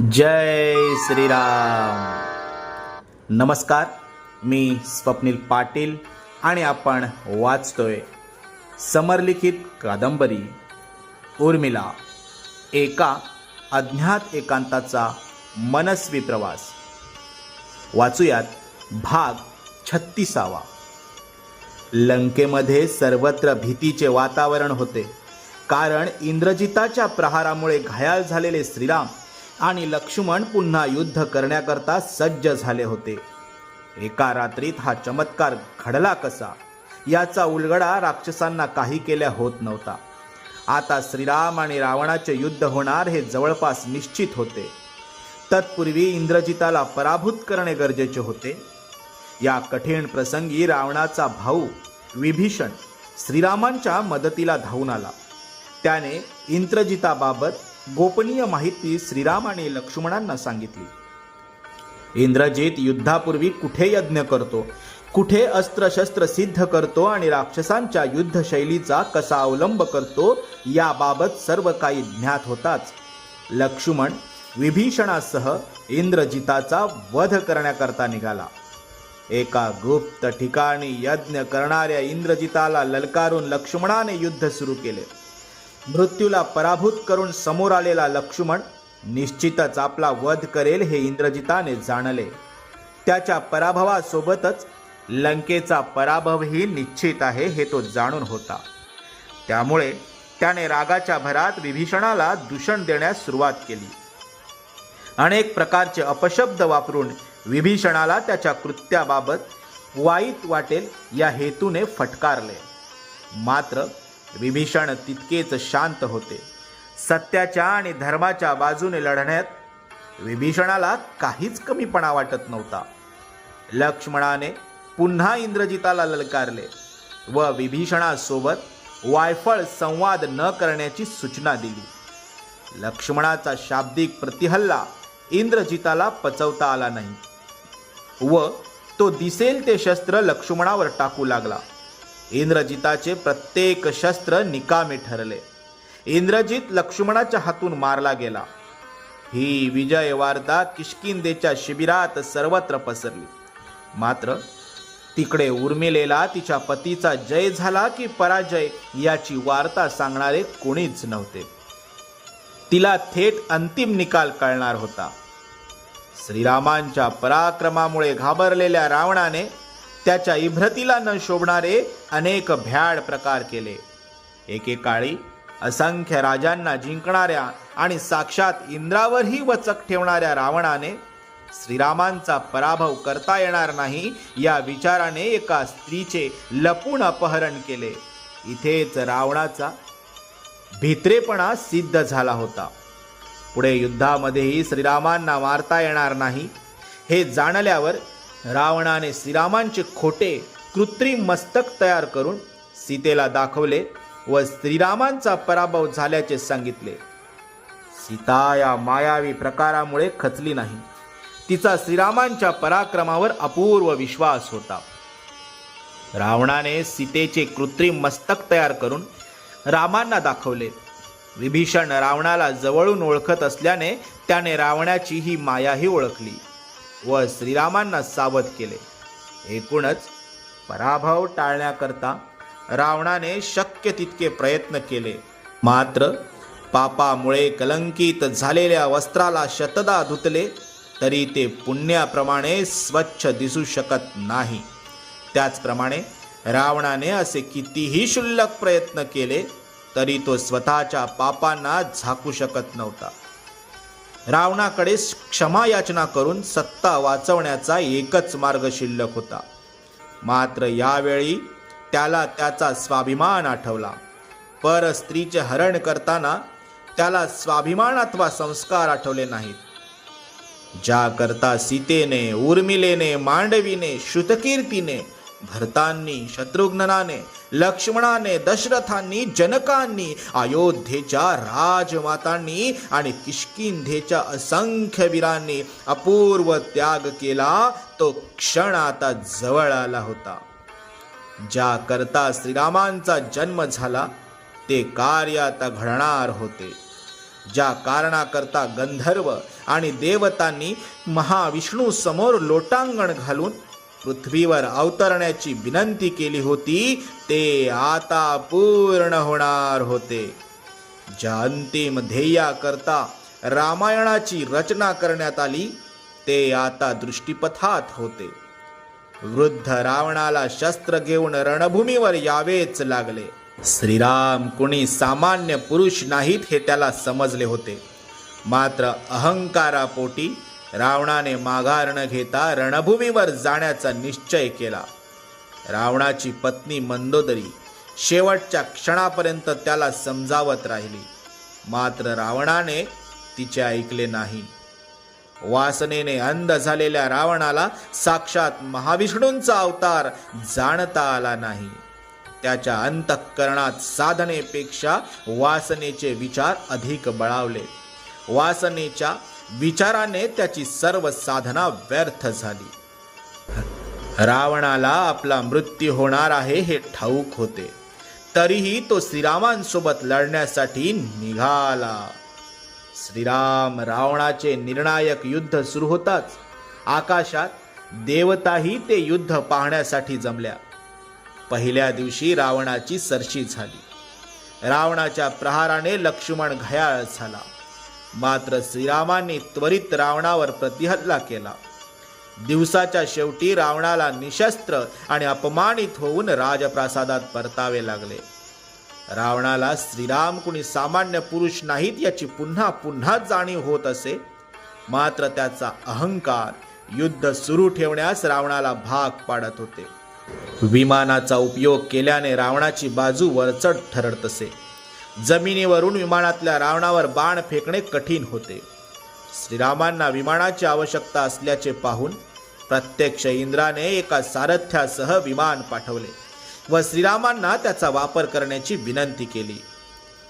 जय श्रीराम. नमस्कार मी स्वप्नील पाटील आणि आपण वाचतोय समरलिखित कादंबरी उर्मिला एका अज्ञात एकांताचा मनस्वी प्रवास. वाचूयात भाग छत्तीसावा. लंकेमध्ये सर्वत्र भीतीचे वातावरण होते कारण इंद्रजिताच्या प्रहारामुळे घायाळ झालेले श्रीराम आणि लक्ष्मण पुन्हा युद्ध करण्याकरता सज्ज झाले होते. एका रात्रीत हा चमत्कार घडला कसा? याचा उलगडा राक्षसांना काही केल्या होत नव्हता. आता श्रीराम आणि रावणाचे युद्ध होणार हे जवळपास निश्चित होते. तत्पूर्वी इंद्रजिताला पराभूत करणे गरजेचे होते. या कठीण प्रसंगी रावणाचा भाऊ विभीषण श्रीरामांच्या मदतीला धावून आला. त्याने इंद्रजिताबाबत गोपनीय माहिती श्रीरामाने लक्ष्मणांना सांगितली. इंद्रजित युद्धापूर्वी कुठे यज्ञ करतो? कुठे अस्त्रशस्त्र सिद्ध करतो आणि राक्षसांच्या युद्धशैलीचा कसा अवलंब करतो? याबाबत सर्व काही ज्ञात होताच. लक्ष्मण विभीषणासह इंद्रजिताचा वध करण्याकरता निघाला. एका गुप्त ठिकाणी यज्ञ करणाऱ्या इंद्रजिताला ललकारून लक्ष्मणाने युद्ध सुरू केले. मृत्यूला पराभूत करून समोर आलेला लक्ष्मण निश्चितच आपला वध करेल हे इंद्रजिताने जाणले. त्याच्या पराभवासोबतच लंकेचा पराभवही निश्चित आहे हे तो जाणून होता. त्यामुळे त्याने रागाच्या भरात विभीषणाला दूषण देण्यास सुरुवात केली. अनेक प्रकारचे अपशब्द वापरून विभीषणाला त्याच्या कृत्याबाबत वाईट वाटेल या हेतूने फटकारले. मात्र विभीषण तितकेच शांत होते. सत्याच्या आणि धर्माच्या बाजूने लढण्यात विभीषणाला काहीच कमीपणा वाटत नव्हता. लक्ष्मणाने पुन्हा इंद्रजिताला ललकारले व विभीषणासोबत वायफळ संवाद न करण्याची सूचना दिली. लक्ष्मणाचा शाब्दिक प्रतिहल्ला इंद्रजिताला पचवता आला नाही व तो दिसेल ते शस्त्र लक्ष्मणावर टाकू लागला. इंद्रजिताचे प्रत्येक शस्त्र निकामी ठरले. इंद्रजित लक्ष्मणाच्या हातून मारला गेला. ही विजय वार्ता किष्किंदेच्या शिबिरात सर्वत्र पसरली. मात्र तिकडे उर्मिलेला तिच्या पतीचा जय झाला की पराजय याची वार्ता सांगणारे कोणीच नव्हते. तिला थेट अंतिम निकाल कळणार होता. श्रीरामांच्या पराक्रमामुळे घाबरलेल्या रावणाने त्याच्या इभ्रतीला न शोभणारे अनेक भ्याड प्रकार केले. एकेकाळी असंख्य राजांना जिंकणाऱ्या आणि साक्षात इंद्रावरही वचक ठेवणाऱ्या रावणाने श्रीरामांचा पराभव करता येणार नाही या विचाराने एका स्त्रीचे लपून अपहरण केले. इथेच रावणाचा भित्रेपणा सिद्ध झाला होता. पुढे युद्धामध्येही श्रीरामांना मारता येणार नाही. हे जाणल्यावर रावणाने श्रीरामांचे खोटे कृत्रिम मस्तक तयार करून सीतेला दाखवले व श्रीरामांचा पराभव झाल्याचे सांगितले. सीता या मायावी प्रकारामुळे खचली नाही. तिचा श्रीरामांच्या पराक्रमावर अपूर्व विश्वास होता. रावणाने सीतेचे कृत्रिम मस्तक तयार करून रामांना दाखवले. विभीषण रावणाला जवळून ओळखत असल्याने त्याने रावणाची ही मायाही ओळखली. व श्रीरामांना सावध केले. एकूणच पराभव टाळण्याकरता रावणाने शक्य तितके प्रयत्न केले. मात्र पापामुळे कलंकित झालेल्या वस्त्राला शतदा धुतले तरी ते पुण्याप्रमाणे स्वच्छ दिसू शकत नाही. त्याचप्रमाणे रावणाने असे कितीही क्षुल्लक प्रयत्न केले तरी तो स्वतःच्या पापांना झाकू शकत नव्हता. रावणाकडे क्षमा याचना करून सत्ता वाचवण्याचा एकच मार्ग शिल्लक होता. मात्र यावेळी त्याला त्याचा स्वाभिमान आठवला. पर स्त्रीचे हरण करताना त्याला स्वाभिमान अथवा संस्कार आठवले नाहीत. ज्याकरता सीतेने उर्मिलेने मांडवीने श्रुतकीर्तीने भरतांनी शत्रुघ्नाने लक्ष्मणाने दशरथांनी जनकांनी अयोध्येच्या राजमातांनी आणि किष्किंधेच्या असंख्य वीरांनी अपूर्व त्याग केला तो क्षण आता जवळ आला होता. ज्या करता श्रीरामांचा जन्म झाला ते कार्य आता घडणार होते. ज्या कारणाकरता गंधर्व आणि देवतांनी महाविष्णू समोर लोटांगण घालून पृथ्वीवर अवतरण्याची विनंती केली होती ते आता पूर्ण होणार होते. ज्या अंतिम ध्येयाकरता रामायणाची रचना करण्यात आली ते आता दृष्टीपथात होते. वृद्ध रावणाला शस्त्र घेऊन रणभूमीवर यावेच लागले. श्रीराम कुणी सामान्य पुरुष नाहीत हे त्याला समजले होते. मात्र अहंकारापोटी रावणाने माघार न घेता रणभूमीवर जाण्याचा निश्चय केला. रावणाची पत्नी मंदोदरी शेवटच्या क्षणापर्यंत त्याला समजावत राहिली. मात्र रावणाने तिचे ऐकले नाही. वासनेने अंध झालेल्या रावणाला साक्षात महाविष्णूंचा अवतार जाणता आला नाही. त्याच्या अंतःकरणात साधनेपेक्षा वासनेचे विचार अधिक बळावले. वासनेच्या विचाराने त्याची सर्व साधना व्यर्थ झाली. रावणाला आपला मृत्यू होणार आहे हे ठाऊक होते. तरीही तो श्रीरामांसोबत लढण्यासाठी निघाला. श्रीराम रावणाचे निर्णायक युद्ध सुरू होताच. आकाशात देवताही ते युद्ध पाहण्यासाठी जमल्या. पहिल्या दिवशी रावणाची सरशी झाली. रावणाच्या प्रहाराने लक्ष्मण घयाळ झाला. मात्र श्रीरामांनी त्वरित रावणावर प्रतिहल्ला केला. दिवसाच्या शेवटी रावणाला निशस्त्र आणि अपमानित होऊन राजप्रासादात परतावे लागले. रावणाला श्रीराम कुणी सामान्य पुरुष नाहीत याची पुन्हा पुन्हा जाणीव होत असे. मात्र त्याचा अहंकार युद्ध सुरू ठेवण्यास रावणाला भाग पाडत होते. विमानाचा उपयोग केल्याने रावणाची बाजू वरचढ ठरत असे. जमिनीवरून विमानातल्या रावणावर बाण फेकणे कठीण होते. श्रीरामांना विमानाची आवश्यकता असल्याचे पाहून प्रत्यक्ष इंद्राने एका सारथ्यासह विमान पाठवले व श्रीरामांना त्याचा वापर करण्याची विनंती केली.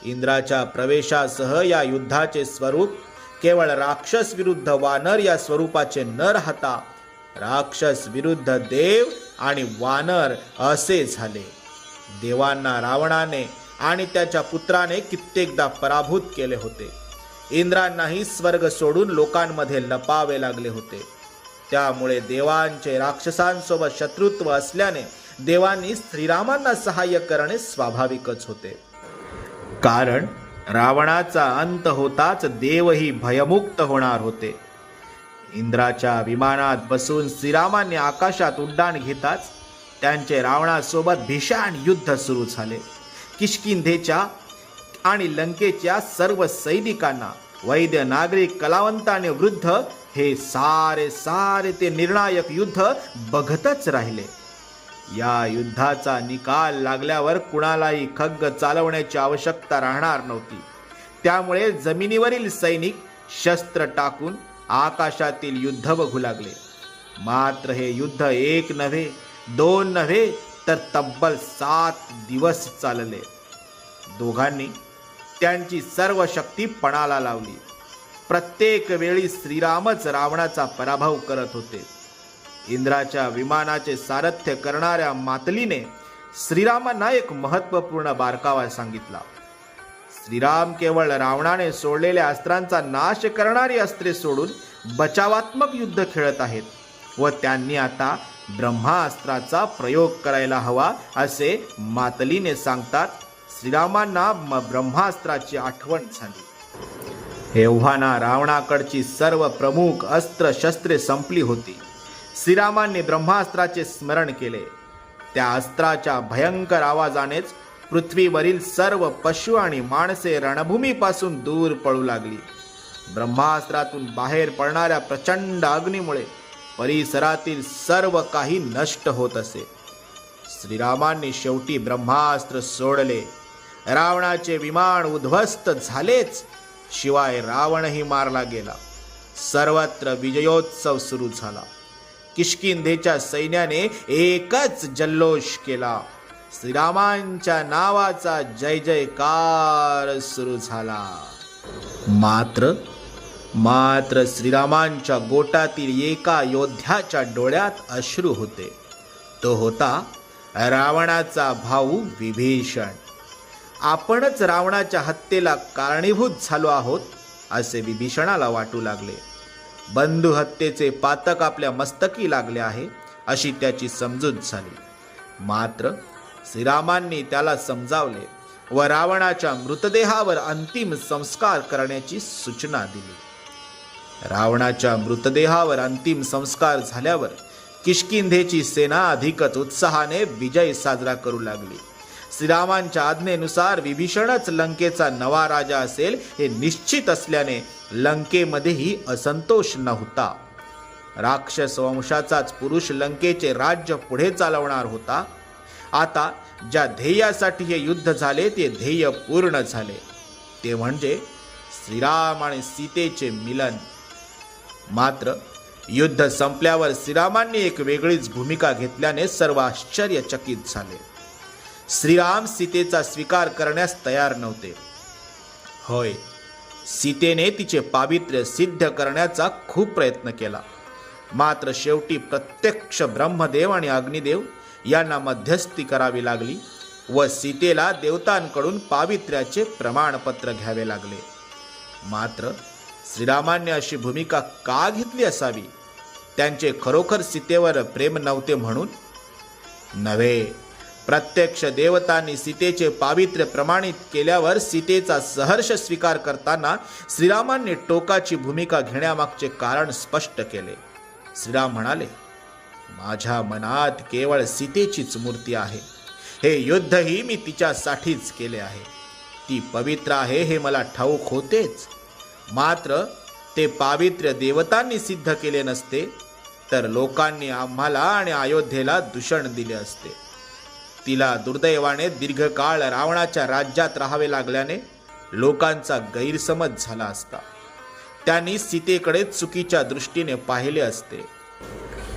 इंद्राच्या प्रवेशासह या युद्धाचे स्वरूप केवळ राक्षस विरुद्ध वानर या स्वरूपाचे न राहता राक्षस विरुद्ध देव आणि वानर असे झाले. देवांना रावणाने आणि त्याच्या पुत्राने कित्येकदा पराभूत केले होते. इंद्रांनाही स्वर्ग सोडून लोकांमध्ये लपावे लागले होते. त्यामुळे देवांचे राक्षसांसोबत शत्रुत्व असल्याने देवांनी श्रीरामांना सहाय्य करणे स्वाभाविकच होते. कारण रावणाचा अंत होताच देवही भयमुक्त होणार होते. इंद्राच्या विमानात बसून श्रीरामांनी आकाशात उड्डाण घेताच त्यांचे रावणासोबत भीषण युद्ध सुरू झाले. किष्किंधेच्या आणि लंकेच्या सर्व सैनिकांना वैद्य नागरिक कलावंत आणि वृद्ध हे सारे सारे ते निर्णायक युद्ध बघतच राहिले. या युद्धाचा निकाल लागल्यावर कुणालाही खग्ग चालवण्याची आवश्यकता राहणार नव्हती. त्यामुळे जमिनीवरील सैनिक शस्त्र टाकून आकाशातील युद्ध बघू लागले. मात्र हे युद्ध एक नव्हे दोन नव्हे तर तब्बल सात दिवस चालले. दोघांनी त्यांची सर्व शक्ती पणाला लावली. प्रत्येक वेळी श्रीरामच रावणाचा पराभव करत होते. इंद्राच्या विमानाचे सारथ्य करणाऱ्या मातलीने श्रीरामांना एक महत्त्वपूर्ण बारकावा सांगितला. श्रीराम केवळ रावणाने सोडलेल्या अस्त्रांचा नाश करणारी अस्त्रे सोडून बचावात्मक युद्ध खेळत आहेत व त्यांनी आता ब्रह्मास्त्राचा प्रयोग करायला हवा असे मातलीने सांगतात. श्रीरामांना ब्रह्मास्त्राची आठवण झाली. एव्हाना रावणाकडची सर्व प्रमुख अस्त्र शस्त्रे संपली होती. श्रीरामांनी ब्रह्मास्त्राचे स्मरण केले. त्या अस्त्राच्या भयंकर आवाजानेच पृथ्वीवरील सर्व पशु आणि माणसे रणभूमीपासून दूर पळू लागली. ब्रह्मास्त्रातून बाहेर पडणाऱ्या प्रचंड अग्नीमुळे परिसरातील सर्व काही नष्ट होत असे. श्रीरामांनी शेवटी ब्रह्मास्त्र सोडले. रावणाचे विमान उद्ध्वस्त झालेच. शिवाय रावणही मारला गेला. सर्वत्र विजयोत्सव सुरू झाला. किष्किंधेच्या सैन्याने एकच जल्लोष केला. श्रीरामांच्या नावाचा जय जयकार सुरू झाला. मात्र मात्र श्रीरामांच्या गोटातील एका योद्ध्याच्या डोळ्यात अश्रू होते. तो होता रावणाचा भाऊ विभीषण. आपणच रावणाच्या हत्येला कारणीभूत झालो आहोत असे विभीषणाला वाटू लागले. बंधू हत्येचे पातक आपल्या मस्तकी लागले आहे अशी त्याची समजूत झाली. मात्र श्रीरामांनी त्याला समजावले व रावणाच्या मृतदेहावर अंतिम संस्कार करण्याची सूचना दिली. रावणाच्या मृतदेहावर अंतिम संस्कार झाल्यावर किष्किंधेची सेना अधिकच उत्साहाने विजय साजरा करू लागली. श्रीरामांच्या आज्ञेनुसार विभीषणच लंकेचा नवा राजा असेल हे निश्चित असल्याने लंकेमध्येही असंतोष नव्हता. राक्षस वंशाचाच पुरुष लंकेचे राज्य पुढे चालवणार होता. आता ज्या ध्येयासाठी हे युद्ध झाले ते ध्येय पूर्ण झाले. ते म्हणजे श्रीराम आणि सीतेचे मिलन. मात्र युद्ध संपल्यावर श्रीरामांनी एक वेगळीच भूमिका घेतल्याने सर्व आश्चर्यचकित झाले. श्रीराम सीतेचा स्वीकार करण्यास तयार नव्हते. होय सीतेने तिचे पावित्र्य सिद्ध करण्याचा खूप प्रयत्न केला. मात्र शेवटी प्रत्यक्ष ब्रह्मदेव आणि अग्निदेव यांना मध्यस्थी करावी लागली व सीतेला देवतांकडून पावित्र्याचे प्रमाणपत्र घ्यावे लागले. मात्र श्रीरामांनी अशी भूमिका का घेतली असावी? त्यांचे खरोखर सीतेवर प्रेम नव्हते म्हणून? नव्हे. प्रत्यक्ष देवतांनी सीतेचे पावित्र्य प्रमाणित केल्यावर सीतेचा सहर्ष स्वीकार करताना श्रीरामांनी टोकाची भूमिका घेण्यामागचे कारण स्पष्ट केले. श्रीराम म्हणाले माझ्या मनात केवळ सीतेचीच मूर्ती आहे. हे युद्धही मी तिच्यासाठीच केले आहे. ती पवित्र आहे हे मला ठाऊक होतेच. मात्र ते पावित्र्य देवतांनी सिद्ध केले नसते तर लोकांनी आम्हाला आणि अयोध्येला दूषण दिले असते. तिला दुर्दैवाने दीर्घकाळ रावणाच्या राज्यात राहावे लागल्याने लोकांचा गैरसमज झाला असता. त्यांनी सीतेकडे चुकीच्या दृष्टीने पाहिले असते.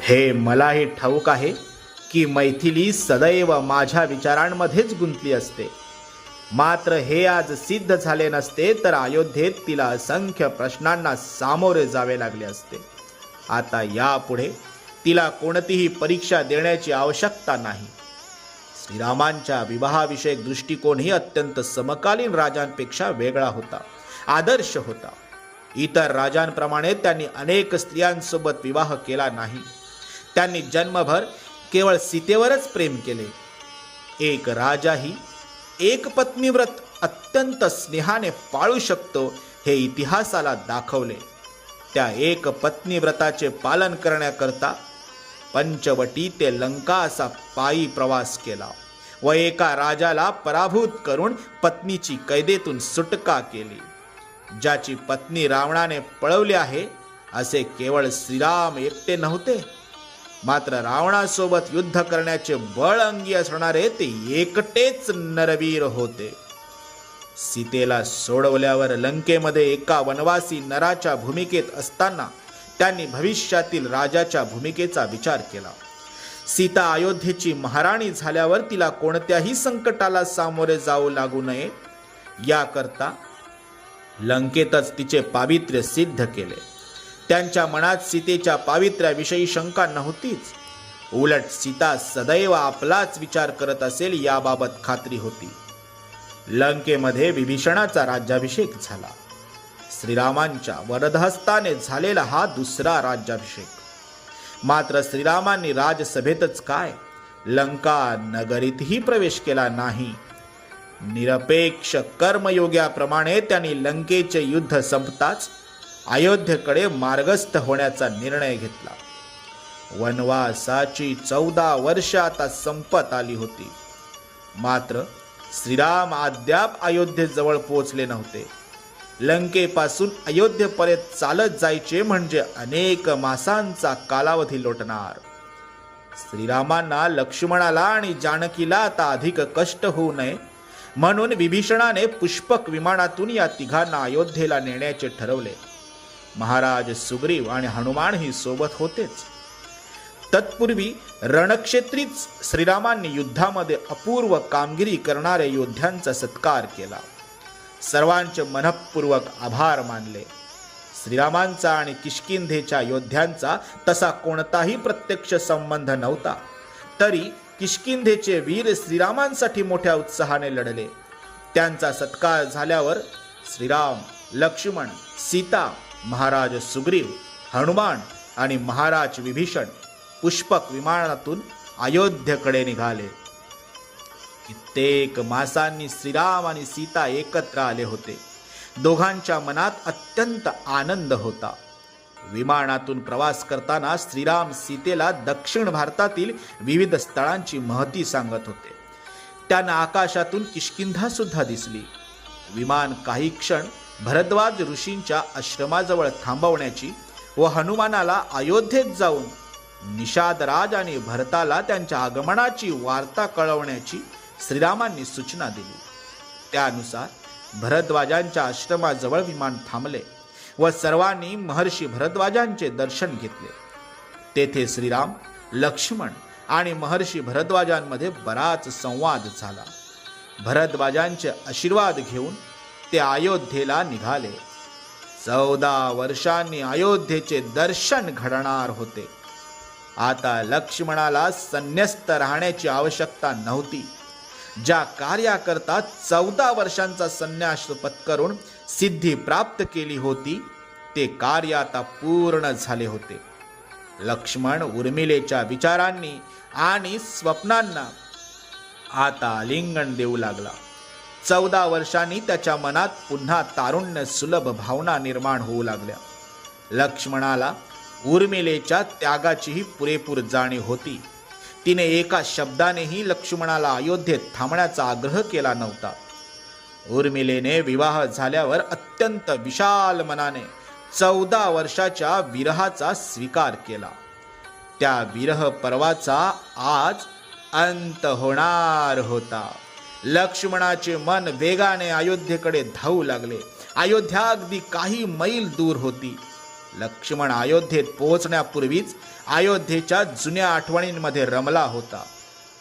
हे मलाही ठाऊक आहे की मैथिली सदैव माझ्या विचारांमध्येच गुंतली असते. मात्र हे आज सिद्ध झाले नसते तर अयोध्येत तिला असंख्य प्रश्नांना सामोरे जावे लागले असते. आता यापुढे तिला कोणतीही परीक्षा देण्याची आवश्यकता नाही. श्रीरामांच्या विवाहाविषयक दृष्टिकोनही अत्यंत समकालीन राजांपेक्षा वेगळा होता आदर्श होता. इतर राजांप्रमाणे त्यांनी अनेक स्त्रियांसोबत विवाह केला नाही. त्यांनी जन्मभर केवळ सीतेवरच प्रेम केले. एक राजाही एक पत्नी व्रत अत्यंत स्नेहाने पाळू शकतो हे इतिहासाला दाखवले. त्या एक पत्नी व्रताचे पालन करण्याकरता पंचवटी ते लंका असा पायी प्रवास केला व एका राजाला पराभूत करून पत्नीची कैदेतून सुटका केली. ज्याची पत्नी रावणाने पळवली आहे असे केवळ श्रीराम एकटे नव्हते मात्र रावणासोबत युद्ध करण्याचे बळ अंगी असणारे ते एकटेच नरवीर होते. सीतेला सोडवल्यावर लंकेमध्ये एका वनवासी नराच्या भूमिकेत असताना त्यांनी भविष्यातील राजाच्या भूमिकेचा विचार केला. सीता अयोध्येची महाराणी झाल्यावर तिला कोणत्याही संकटाला सामोरे जाऊ लागू नये. याकरता लंकेतच तिचे पावित्र्य सिद्ध केले. त्यांच्या मनात सीतेच्या पावित्र्याविषयी शंका नव्हतीच. उलट सीता सदैव आपलाच विचार करत असेल याबाबत खात्री होती. लंकेमध्ये विभीषणाचा राज्याभिषेक झाला. श्रीरामांच्या वरदहस्ताने झालेला हा दुसरा राज्याभिषेक. मात्र श्रीरामांनी राजसभेतच काय? लंका नगरीतही प्रवेश केला नाही. निरपेक्ष कर्मयोग्याप्रमाणे त्यांनी लंकेचे युद्ध संपताच अयोध्येकडे मार्गस्थ होण्याचा निर्णय घेतला. वनवासाची चौदा वर्ष आता संपत आली होती. मात्र श्रीराम अद्याप अयोध्येजवळ पोहोचले नव्हते. लंकेपासून अयोध्येपर्यंत चालत जायचे म्हणजे अनेक मासांचा कालावधी लोटणार. श्रीरामांना लक्ष्मणाला आणि जानकीला आता अधिक कष्ट होऊ नये म्हणून विभीषणाने पुष्पक विमानातून या तिघांना अयोध्येला नेण्याचे ठरवले. महाराज सुग्रीव आणि हनुमानही सोबत होतेच. तत्पूर्वी रणक्षेत्रीच श्रीरामांनी युद्धामध्ये अपूर्व कामगिरी करणाऱ्या योद्ध्यांचा सत्कार केला. सर्वांचे मनपूर्वक आभार मानले. श्रीरामांचा आणि किष्किंधेच्या योद्ध्यांचा तसा कोणताही प्रत्यक्ष संबंध नव्हता. तरी किष्किंधेचे वीर श्रीरामांसाठी मोठ्या उत्साहाने लढले. त्यांचा सत्कार झाल्यावर श्रीराम लक्ष्मण सीता महाराज सुग्रीव हनुमान आणि महाराज विभीषण पुष्पक विमानातून अयोध्येकडे निघाले. कित्येक मासांनी श्रीराम आणि सीता एकत्र आले होते. दोघांच्या मनात अत्यंत आनंद होता. विमानातून प्रवास करताना श्रीराम सीतेला दक्षिण भारतातील विविध स्थळांची महती सांगत होते. त्यांना आकाशातून किष्किंधा सुद्धा दिसली. विमान काही क्षण भरद्वाज ऋषींच्या आश्रमाजवळ थांबवण्याची व हनुमानाला अयोध्येत जाऊन निषादराज आणि भरताला त्यांच्या आगमनाची वार्ता कळवण्याची श्रीरामांनी सूचना दिली. त्यानुसार भरद्वाजांच्या आश्रमाजवळ विमान थांबले व सर्वांनी महर्षी भरद्वाजांचे दर्शन घेतले. तेथे श्रीराम लक्ष्मण आणि महर्षी भरद्वाजांमध्ये बराच संवाद झाला. भरद्वाजांचे आशीर्वाद घेऊन ते अयोध्येला निघाले. चौदा वर्षांनी अयोध्येचे दर्शन घडणार होते. आता लक्ष्मणाला संन्यस्त राहण्याची आवश्यकता नव्हती. ज्या कार्याकरता चौदा वर्षांचा संन्यास पत्करून सिद्धी प्राप्त केली होती ते कार्य आता पूर्ण झाले होते. लक्ष्मण उर्मिलेच्या विचारांनी आणि स्वप्नांना आता आलिंगन देऊ लागला. चौदा वर्षांनी त्याच्या मनात पुन्हा तारुण्य सुलभ भावना निर्माण होऊ लागल्या. लक्ष्मणाला उर्मिलेच्या त्यागाचीही पुरेपूर जाणीव होती. तिने एका शब्दानेही लक्ष्मणाला अयोध्येत थांबण्याचा आग्रह केला नव्हता. उर्मिलेने विवाह झाल्यावर अत्यंत विशाल मनाने चौदा वर्षाच्या विरहाचा स्वीकार केला. त्या विरह पर्वाचा आज अंत होणार होता. लक्ष्मणाचे मन वेगाने अयोध्येकडे धावू लागले. अयोध्या अगदी काही मैल दूर होती. लक्ष्मण अयोध्येत पोहोचण्यापूर्वीच अयोध्येच्या जुन्या आठवणींमध्ये रमला होता.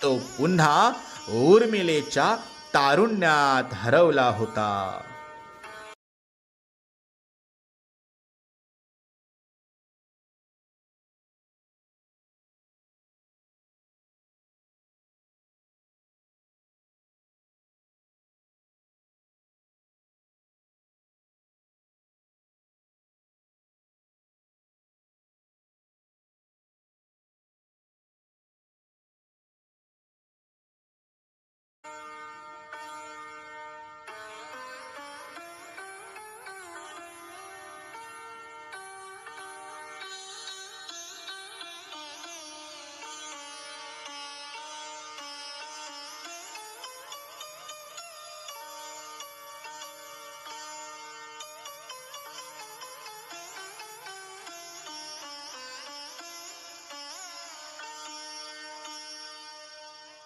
तो पुन्हा उर्मिलेच्या तारुण्यात हरवला होता.